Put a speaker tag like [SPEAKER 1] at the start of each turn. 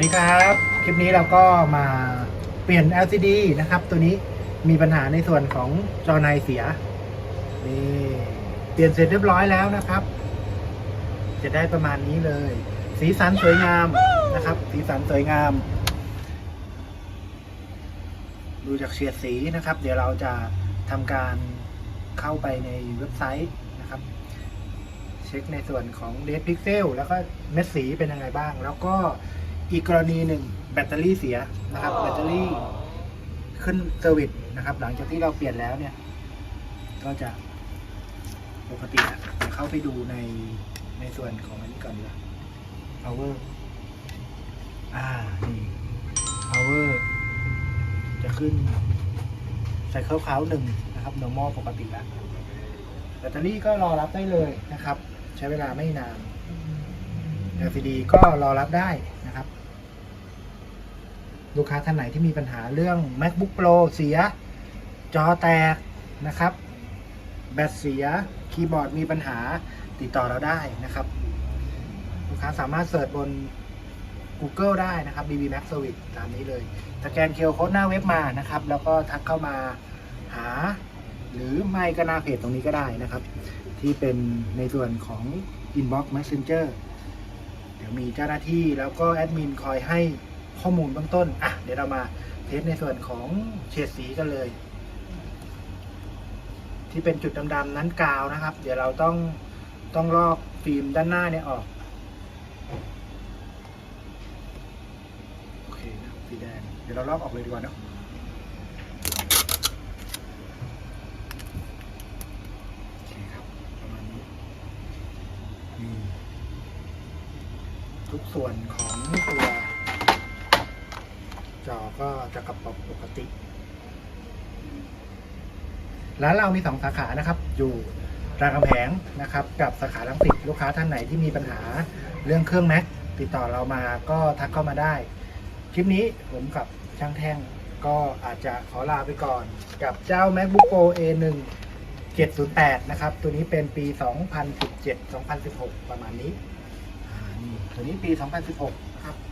[SPEAKER 1] วัสดีครับ คลิปนี้เราก็มาเปลี่ยน LCD นะครับ ตัวนี้มีปัญหาในส่วนของจอในเสียนี่เปลี่ยนเสร็จเรียบร้อยแล้วนะครับ จะได้ประมาณนี้เลย สีสันสวยงามนะครับ สีสันสวยงาม ดูจากเฉียดสีนะครับ เดี๋ยวเราจะทำการเข้าไปในเว็บไซต์นะครับเช็คในส่วนของเด d พิกเซลแล้วก็เม็ดสีเป็นยังไงบ้าง แล้วก็ อีกกรณีหนึ่งแบตเตอรี่เสียนะครับ แบตเตอรี่ขึ้นเซอร์วิสนะครับ หลังจากที่เราเปลี่ยนแล้วเนี่ย ก็จะปกติอะเดี๋ยวเข้าไปดูในในส่วนของอันนี้ก่อนดีกว่า power อ่า นี่ power จะขึ้นใส่เคร์ฟเขาหนึ่งนะครับ normal ปกติแล้วแบตเตอรี่ก็รอรับได้เลยนะครับ ใช้เวลาไม่นาน LCD ก็รอรับได้นะครับ ลูกค้าท่านไหนที่มีปัญหาเรื่อง MacBook Pro เสีย จอแตกนะครับ แบตเสีย คีย์บอร์ดมีปัญหาติดต่อเราได้นะครับ ลูกค้าสามารถเสิร์ชบน Google ได้นะครับ BB Max Service ตามนี้เลยสแกนเคอร์โค้ดหน้าเว็บมานะครับ แล้วก็ทักเข้ามาหา หรือไม่ก็หน้าเพจตรงนี้ก็ได้นะครับ ที่เป็นในส่วนของ Inbox Messenger เดี๋ยวมีเจ้าหน้าที่แล้วก็แอดมินคอยให้ ข้อมูลเบื้องต้น อะ เดี๋ยวเรามาเทสในส่วนของเฉดสีกันเลย ที่เป็นจุดดำๆนั้นกาวนะครับ เดี๋ยวเราต้องต้องลอกฟิล์มด้านหน้าเนี่ยออก โอเคนะสีแดง เดี๋ยวเราลอกออกเลยดีกว่าเนะโอเคครับประมาณนี้ทุกส่วนของตัว จอก็จะกระป๋องปกติ ร้านเรามีสองสาขานะครับ อยู่รามคำแหงนะครับ กับสาขาลังสิตลูกค้าท่านไหนที่มีปัญหาเรื่องเครื่องแม็กติดต่อเรามาก็ทักเข้ามาได้ คลิปนี้ผมกับช่างแท่งก็อาจจะขอลาไปก่อน กับเจ้า MacBook Pro A1 708 นะครับ ตัวนี้เป็นปี 2017 2016 ประมาณนี้อ่านี่ตัวนี้ปี 2016